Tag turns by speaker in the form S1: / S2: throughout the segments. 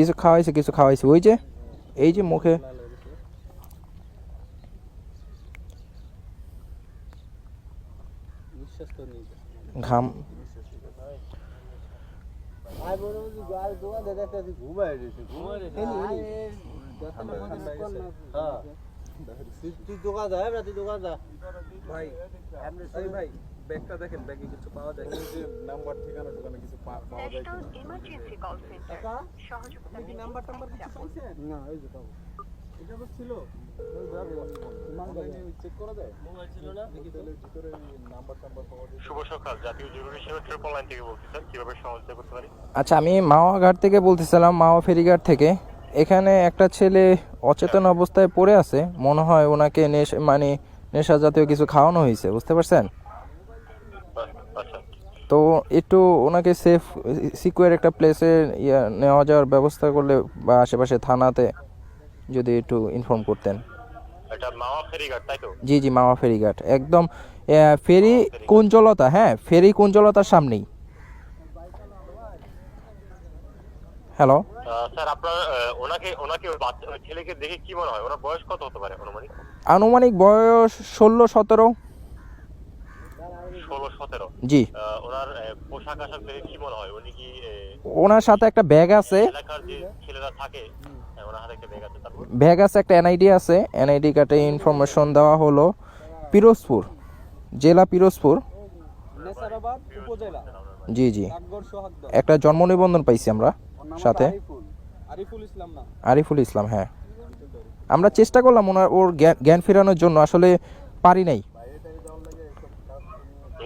S1: কিছু খাওয়াইছে কিছু খাওয়াইছে। ওই যে এই যে মুখে
S2: নিঃশ্বাস তো নেই
S1: ঘাম।
S2: হ্যাঁ। তুই দোকান যা এবার দোকান যা
S3: ভাই ভাই। ব্যাগটা দেখেন ব্যাগে কিছু পাওয়া যায়? যে নাম্বার ঠিকানা ঠিকানা কিছু পাওয়া যায়
S4: ন্যাশনাল ইমার্জেন্সি কল সেন্টার সহযোগিতা
S3: কি নাম্বার টাম্বার কিছু পাইছেন?
S2: না এই যে পাবো।
S3: এটা তো ছিল। চেক করা যায়?
S2: মোবাইল ছিল না?
S3: দেখি তাহলে ভিতরে নাম্বার টাম্বার পাওয়া যায়।
S5: শুভ সকাল জাতীয় জরুরি সেবা ট্রিপল লাইন থেকে বলছি স্যার। কীভাবে সহযোগিতা করতে পারি?
S1: আচ্ছা আমি মাওয়া ঘাট থেকে বলতেছিলাম মাওয়া ফেরিঘাট থেকে। এখানে একটা ছেলে অচেতন অবস্থায় পড়ে আছে। মনে হয় ওনাকে নেশ মানে নেশা জাতীয় কিছু খাওয়ানো হয়েছে বুঝতে পারছেন?
S5: আচ্ছা
S1: তো একটু ওনাকে সেফ সিকিউর একটা প্লেসে ইয়া নেওয়া যাওয়ার ব্যবস্থা করলে বা আশেপাশে থানাতে যদি একটু ইনফর্ম করতেন।
S5: এটা মাওয়া ফেরিঘাট
S1: জি জি মাওয়া ফেরিঘাট। একদম ফেরি কুঞ্জলতা হ্যাঁ ফেরি কুঞ্জলতার সামনেই। হ্যালো
S5: স্যার আপনার ওনাকে ওনাকে ছেলেকে দেখে কি মনে হয়? ওনার বয়স কত হতে পারে অনুমানিক
S1: আনুমানিক বয়স ষোলো সতেরো।
S5: ষোলো সতেরো।
S1: জি।
S5: ওনার পোশাক আশাক দেখে কি মনে হয়? উনি কি
S1: ওনার সাথে একটা ব্যাগ আছে।
S5: এলাকার যে ছেলেরা থাকে হ্যাঁ, ওনার হাতে একটা ব্যাগ আছে
S1: ব্যাগ আছে একটা এনআইডি আছে। এনআইডি কার্ডে ইনফরমেশন দেওয়া হলো পিরোজপুর জেলা পিরোজপুর। জি জি। একটা জন্ম নিবন্ধন পাইছি আমরা সাথে।
S2: আরিফুল। ইসলাম
S1: হ্যাঁ। আমরা চেষ্টা করলাম ওনার ওর জ্ঞান ফেরানোর জন্য। আসলে পারি নাই।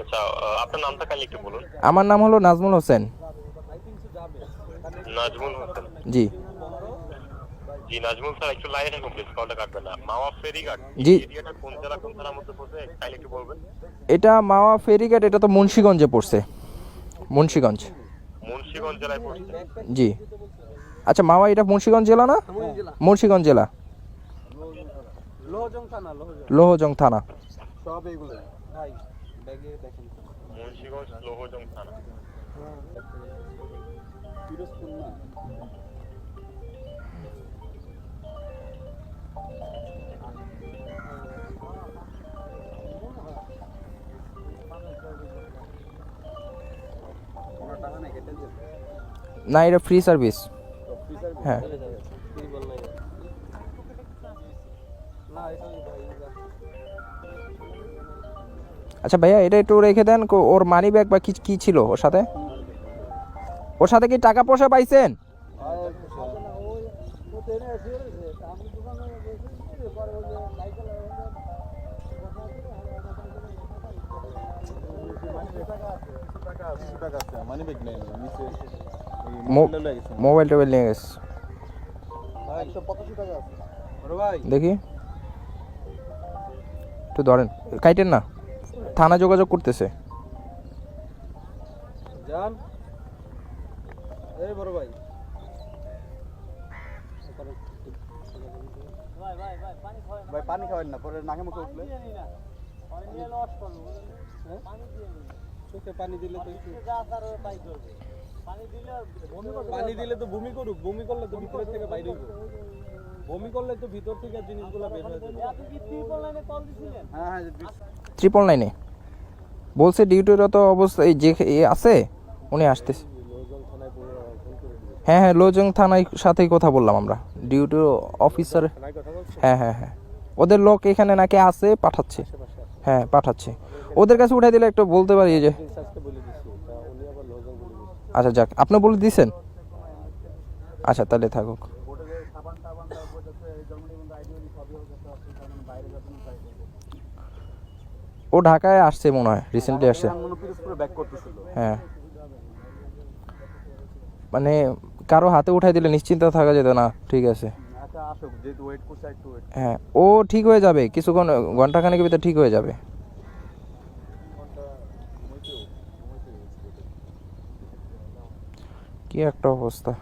S5: আচ্ছা আপনার নামটা কালি একটু বলুন।
S1: আমার নাম হলো নাজমুল হোসেন।
S5: নাজমুল হোসেন।
S1: জি।
S5: জি নাজমুল স্যার একটু লাইনে থাকুন প্লিজ কলটা কাটবেন না। মাওয়া ফেরিঘাট
S1: জি।
S5: এরিয়াটা কোন জেলা কোন থানার মধ্যে পড়ছে? একটু বলবেন।
S1: এটা মাওয়া ফেরিঘাট এটা তো মুন্সিগঞ্জে পড়ছে। মুন্সিগঞ্জ।
S5: মুন্সিগঞ্জ জেলায় পড়ছে।
S1: জি। আচ্ছা মাওয়া এটা মুন্সিগঞ্জ জেলা না? মুন্সিগঞ্জ জেলা।
S2: লোহজং থানা লোহজং।
S1: লোহজং থানা।
S2: সব এগুলো ভাই ব্যাগে দেখেন
S5: মুন্সিগঞ্জ লোহজং থানা।
S2: পিরোজপুর না? কোনো টাকা নাই কেটে
S1: না এটা ফ্রি সার্ভিস হ্যাঁ।
S2: না এটা
S1: আচ্ছা ভাইয়া, এটা একটু রেখে দেন ওর মানি ব্যাগ বা কি ছিল ওর সাথে? ওর সাথে কি টাকা পয়সা পাইছেন? মোবাইল টোবাইল নিয়ে গেছে। দেখি। একটু ধরেন, কাইটেন না? থানা যোগাযোগ করতেছে।
S2: যান এই বড় ভাই। ভাই পানি খাবেন না পরে নাকে মুখে উঠলে? চোখে পানি দিলে তো পানি দিলে তো বমি করুক বমি করলে তো ভিতর থেকে বাইরে করলে তো ভিতর থেকে জিনিসগুলো বের হয়ে যাবে। হ্যাঁ হ্যাঁ
S1: ট্রিপল নাইনে বলছে ডিউটিরত অবস্থা, এই যে আছে, উনি আসতেছে। হ্যাঁ হ্যাঁ লোজং থানায় সাথেই কথা বললাম আমরা। ডিউটি অফিসার হ্যাঁ হ্যাঁ হ্যাঁ। ওদের লোক এখানে নাকি আছে, পাঠাচ্ছে। হ্যাঁ পাঠাচ্ছে। ওদের কাছে উঠাই দিলে একটু বলতে পারি যে আচ্ছা যাক, আপনি বলে দিছেন? আচ্ছা তাহলে থাকুক। ও ঢাকায় আসছে মনে হয় রিসেন্টলি আসছে। হ্যাঁ। মানে কারও হাতে উঠাই দিলে নিশ্চিন্ত থাকা যেত না, ঠিক আছে। হ্যাঁ ও ঠিক হয়ে যাবে, কিছুক্ষণ ঘন্টাখানেকের ভিতরে ঠিক হয়ে যাবে। কি একটা অবস্থা।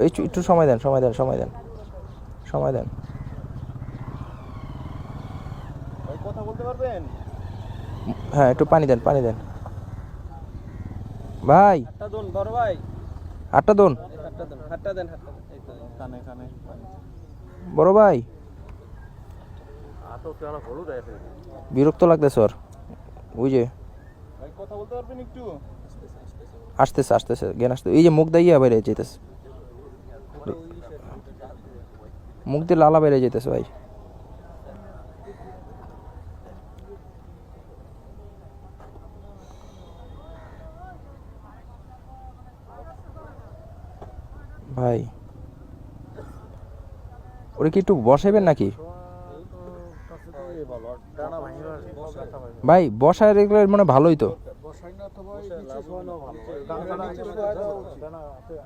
S2: একটু সময়
S1: এই একটু- একটু সময় দেন সময় দেন সময় দেন। সময় দেন।
S2: কথা বলতে পারবেন?
S1: হ্যাঁ একটু পানি দেন পানি দেন। ভাই
S2: হাতটা দোন বড় ভাই।
S1: আটটা দোন
S2: এই দেন হাতটা দেন হাতটা দেন। এই তো এই।
S3: কানে কানে
S1: বড় ভাই। বিরক্ত লাগতেছে ওর। ওই যে।
S3: ভাই কথা বলতে পারবেন একটু?
S1: আসতেছে আসতেছে জ্ঞান আসতে এই যে মুখ দাইয়া বাইরে যেতেছে মুখ দিয়ে লালা বেড়ে যেতেছে ভাই। ভাই। ওরে কি একটু বসাইবেন নাকি? ভাই বসায় রেখলে মানে ভালোই তো।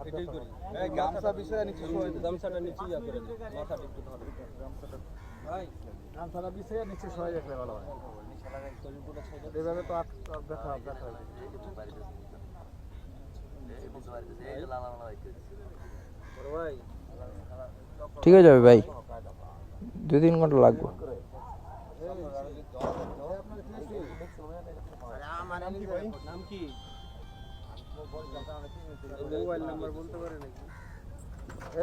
S2: এটাই করি।
S3: এই গামছা বিষয়ে নিচে
S2: গামছাটা নিচে ইয়া করে মাথাটা একটু ধরে। ভাই
S3: গামছাটা বিষয়ে নিচে শোয় রাখলে ভালো হয় এভাবে তো আর
S1: ঠিক হয়ে যাবে ভাই দুই তিন ঘণ্টা লাগবে।
S2: মোবাইল নাম্বার বলতে পারে নাকি?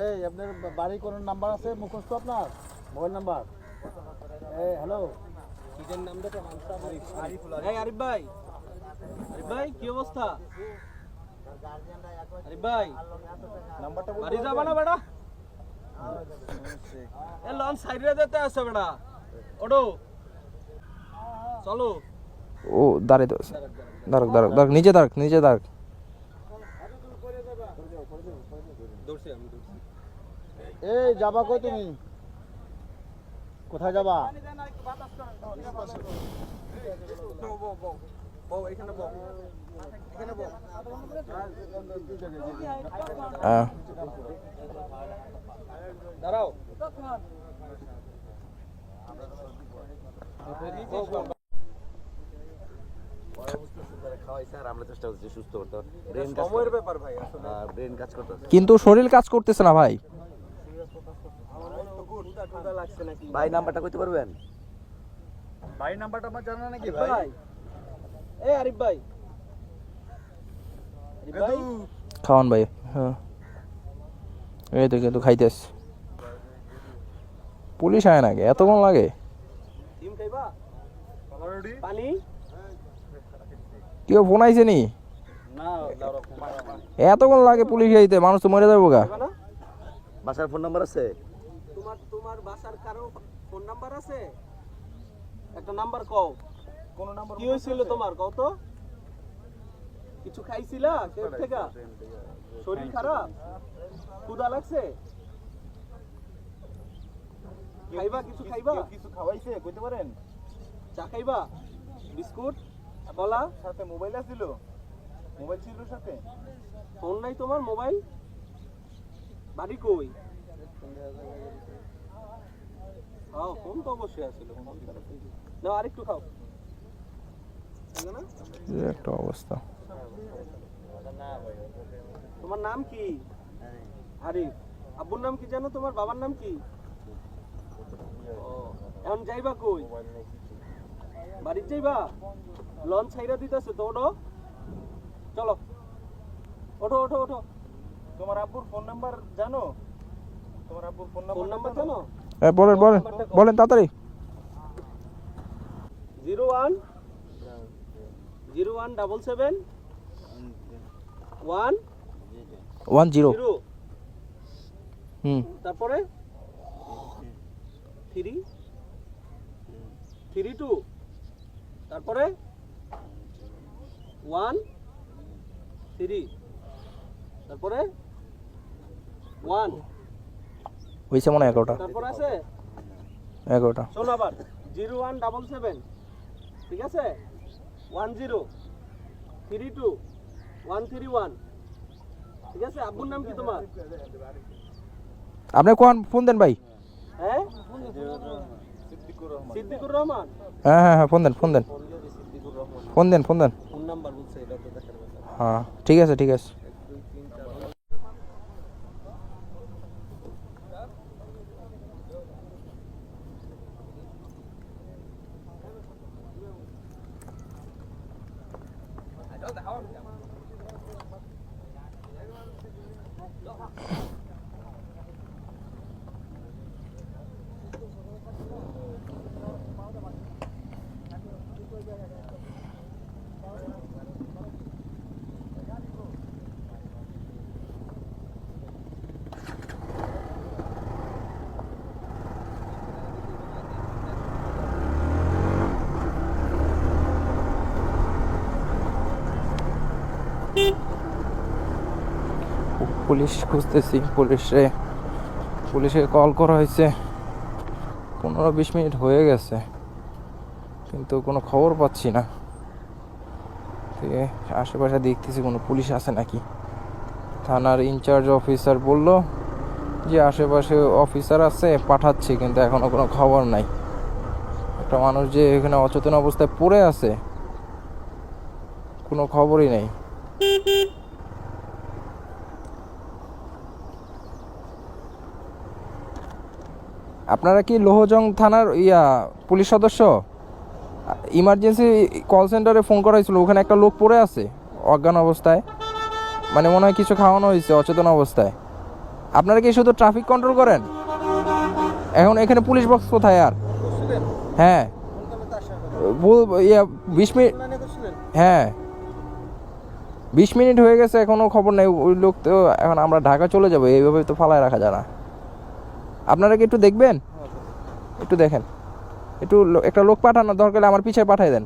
S3: এই আপনার বাড়ি কোন নাম্বার আছে মুখস্থ আপনার? Mobile number? এই হ্যালো?
S2: কিদের নাম দেখো এই আরিফ ভাই। আরিফ ভাই কি অবস্থা? আরিফ ভাই।
S3: নাম্বারটা
S2: বাড়ি যাবা না বেটা? এ লঞ্চ সাইডে যেতে আছে বেটা। ওডো চলো।
S1: ও দাঁড়াই তো দাঁড়াক দাঁড়াক দাঁড়াক নিচে দাঁড়াক নিচে দাঁড়াক।
S3: এই যাবা কই তুমি? কোথায় যাবা?
S2: দাঁড়াও।
S6: আমরা চেষ্টা করছি সুস্থ করতে ব্রেন
S2: ভাই
S6: ব্রেন কাজ করতে
S1: কিন্তু শরীর কাজ করতেছে না ভাই।
S2: লাগছে নাকি?
S6: ভাই নাম্বারটা কইতে পারবেন?
S3: বাড়ির নাম্বারটা আমার জানা নাকি
S2: ভাই?
S3: ভাই।
S2: এই আরিফ ভাই। আরিফ ভাই।
S1: খাওয়ান ভাই হ্যাঁ। এই তো কিন্তু খাইতেস পুলিশ আয় নাকি? এতক্ষণ লাগে?
S2: ডিম খাইবা? পানি?
S1: কেউ ফোন আইছে নি? এতক্ষণ লাগে পুলিশ আইতে মানুষ তো মরে যাব গা।
S6: বাসার ফোন নাম্বার আছে?
S2: তোমার বাসার কারও ফোন নাম্বার আছে? একটা নাম্বার কও।
S3: কোন নাম্বার
S2: কি হয়েছিল তোমার? কও তো। কিছু খাইছিলা কেউ থেকে? শরীর খারাপ? ক্ষুধা লাগছে? খাইবা? কিছু খাইবা?
S3: কিছু খাওয়াইছে? কইতে পারেন?
S2: চা খাইবা? বিস্কুট? কলা?
S3: সাথে মোবাইল আছিল? মোবাইল ছিল সাথে?
S2: ফোন নাই তোমার? মোবাইল? বাড়ি কই? হ্যাঁ ফোন তো অবশ্যই আছিল না আরেকটু খাও। খাইবে না?
S1: এই একটা অবস্থা।
S2: তোমার নাম কি? আরিফ আব্বুর নাম কি জানো? তোমার বাবার নাম কি? ও, এখন যাইবা কই? বাড়ির যাইবা? লঞ্চ ছাইরা দিতেছে তো ওঠো। চলো। ওঠো ওঠো ওঠো।
S3: তোমার আব্বুর ফোন নাম্বার জানো? তোমার আব্বুর ফোন
S2: ফোন নাম্বার জানো?
S1: বলেন বলেন বলেন তাড়াতাড়ি।
S2: Zero one zero one double seven one
S1: one zero. হুম।
S2: তারপরে থ্রি থ্রি টু তারপরে ওয়ান থ্রি তারপরে ওয়ান।
S1: হয়েছে মনে হয় এগারোটা।
S2: তারপর আছে?
S1: এগারোটা।
S2: শোনো আবার জিরো ওয়ান ডাবল সেভেন ঠিক আছে? One zero three two one three one ঠিক আছে? আব্বুর নাম কি তোমার?
S1: আপনি কোন ফোন দেন ভাই।
S2: হ্যাঁ? সিদ্দিকুর রহমান।
S1: হ্যাঁ হ্যাঁ হ্যাঁ ফোন দেন ফোন দেন। ফোন দেন ফোন দেন।
S2: ফোন নাম্বার বলছে এটা তো দেখার
S1: হ্যাঁ ঠিক আছে ঠিক আছে।
S2: Yeah.
S1: পুলিশ খুঁজতেছি, পুলিশে পুলিশে কল করা হয়েছে। পনেরো বিশ মিনিট হয়ে গেছে, কিন্তু কোনো খবর পাচ্ছি না। আশেপাশে দেখতেছি কোনো পুলিশ আছে নাকি। থানার ইনচার্জ অফিসার বলল যে আশেপাশে অফিসার আছে, পাঠাচ্ছি, কিন্তু এখনও কোনো খবর নাই। একটা মানুষ যে এখানে অচেতন অবস্থায় পড়ে আছে, কোনো খবরই নেই। আপনারা কি লোহজং থানার ইয়া পুলিশ সদস্য? ইমার্জেন্সি কল সেন্টারে ফোন করা হয়েছিল, ওখানে একটা লোক পড়ে আছে অজ্ঞান অবস্থায়। মানে মনে হয় কিছু খাওয়ানো হয়েছে, অচেতন অবস্থায়। আপনারা কি শুধু ট্রাফিক কন্ট্রোল করেন? এখন এখানে পুলিশ বক্স কোথায় আর? হ্যাঁ। ইয়া, বিশ মিনিট হ্যাঁ। বিশ মিনিট হয়ে গেছে, এখনও খবর নেই। ওই লোক তো, এখন আমরা ঢাকা চলে যাব, এইভাবে তো ফালায় রাখা যায় না। আপনারা কি একটু দেখবেন? একটু দেখেন। একটু একটা লোক পাঠানো, দরকার আমার পিছিয়ে পাঠিয়ে দেন।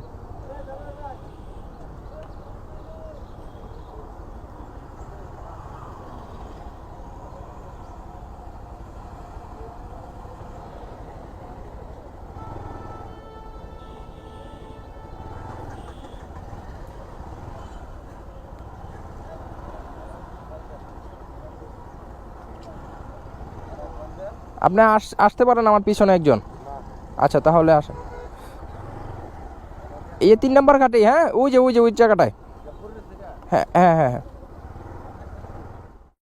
S1: আপনি আস- আসতে পারেন আমার পিছনে একজন। আচ্ছা তাহলে আসেন এই তিন নম্বর ঘাটে হ্যাঁ? ওই যে ওই যে, ওই জায়গাটায়। হ্যাঁ হ্যাঁ হ্যাঁ হ্যাঁ।